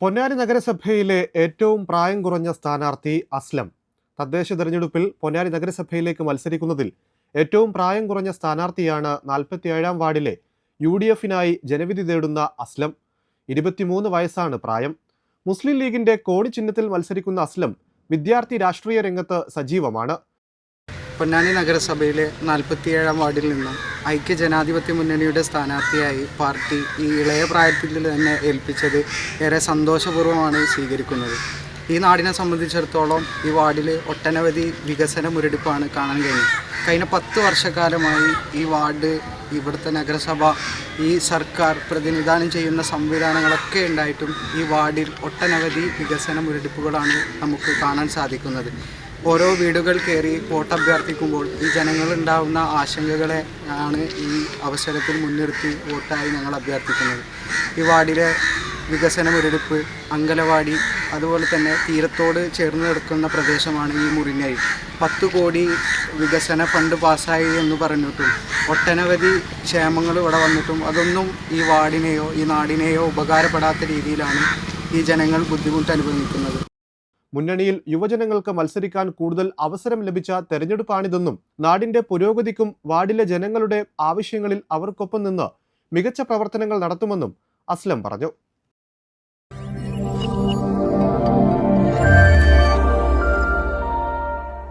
പൊന്നാനി നഗരസഭയിലെ ഏറ്റവും പ്രായം കുറഞ്ഞ സ്ഥാനാർത്ഥി അസ്ലം. തദ്ദേശ തെരഞ്ഞെടുപ്പിൽ പൊന്നാനി നഗരസഭയിലേക്ക് മത്സരിക്കുന്നതിൽ ഏറ്റവും പ്രായം കുറഞ്ഞ സ്ഥാനാർത്ഥിയാണ് നാൽപ്പത്തിയേഴാം വാർഡിലെ യു ഡി എഫിനായി ജനവിധി തേടുന്ന അസ്ലം. ഇരുപത്തിമൂന്ന് വയസ്സാണ് പ്രായം. മുസ്ലിം ലീഗിന്റെ കോടിചിഹ്നത്തിൽ മത്സരിക്കുന്ന അസ്ലം വിദ്യാർത്ഥി രാഷ്ട്രീയ രംഗത്ത് സജീവമാണ്. പൊന്നാനി നഗരസഭയിലെ നാൽപ്പത്തിയേഴാം വാർഡിൽ നിന്നും ഐക്യ ജനാധിപത്യ മുന്നണിയുടെ സ്ഥാനാർത്ഥിയായി പാർട്ടി ഈ ഇളയ പ്രായത്തിൽ തന്നെ ഏൽപ്പിച്ചത് ഏറെ സന്തോഷപൂർവമാണ് സ്വീകരിക്കുന്നത്. ഈ നാടിനെ സംബന്ധിച്ചിടത്തോളം ഈ വാർഡിൽ ഒട്ടനവധി വികസന മുരടിപ്പാണ് കാണാൻ കഴിഞ്ഞത് കഴിഞ്ഞ പത്ത് വർഷക്കാലമായി ഈ വാർഡ് ഇവിടുത്തെ നഗരസഭ ഈ സർക്കാർ പ്രതിനിധാനം ചെയ്യുന്ന സംവിധാനങ്ങളൊക്കെ ഉണ്ടായിട്ടും ഈ വാർഡിൽ ഒട്ടനവധി വികസന മുരടിപ്പുകളാണ് നമുക്ക് കാണാൻ സാധിക്കുന്നത്. ഓരോ വീടുകൾ കയറി വോട്ട് അഭ്യർത്ഥിക്കുമ്പോൾ ഈ ജനങ്ങളുണ്ടാവുന്ന ആശങ്കകളെ ആണ് ഈ അവസരത്തിൽ മുൻനിർത്തി വോട്ടായി ഞങ്ങൾ അഭ്യർത്ഥിക്കുന്നത്. ഈ വാർഡിലെ വികസന മുരടിപ്പ് അങ്കലവാടി അതുപോലെ തന്നെ തീരത്തോട് ചേർന്ന് കിടക്കുന്ന പ്രദേശമാണ് ഈ മുറിഞ്ഞഴി പത്ത് കോടി വികസന ഫണ്ട് പാസ്സായി എന്ന് പറഞ്ഞിട്ടും ഒട്ടനവധി ക്ഷേമങ്ങൾ ഇവിടെ വന്നിട്ടും അതൊന്നും ഈ വാർഡിനെയോ ഈ നാടിനെയോ ഉപകാരപ്പെടാത്ത രീതിയിലാണ് ഈ ജനങ്ങൾ ബുദ്ധിമുട്ട് അനുഭവിക്കുന്നത്. മുന്നണിയിൽ യുവജനങ്ങൾക്ക് മത്സരിക്കാൻ കൂടുതൽ അവസരം ലഭിച്ച തെരഞ്ഞെടുപ്പാണിതെന്നും നാടിന്റെ പുരോഗതിക്കും വാർഡിലെ ജനങ്ങളുടെ ആവശ്യങ്ങളിൽ അവർക്കൊപ്പം നിന്ന് മികച്ച പ്രവർത്തനങ്ങൾ നടത്തുമെന്നും അസ്ലം പറഞ്ഞു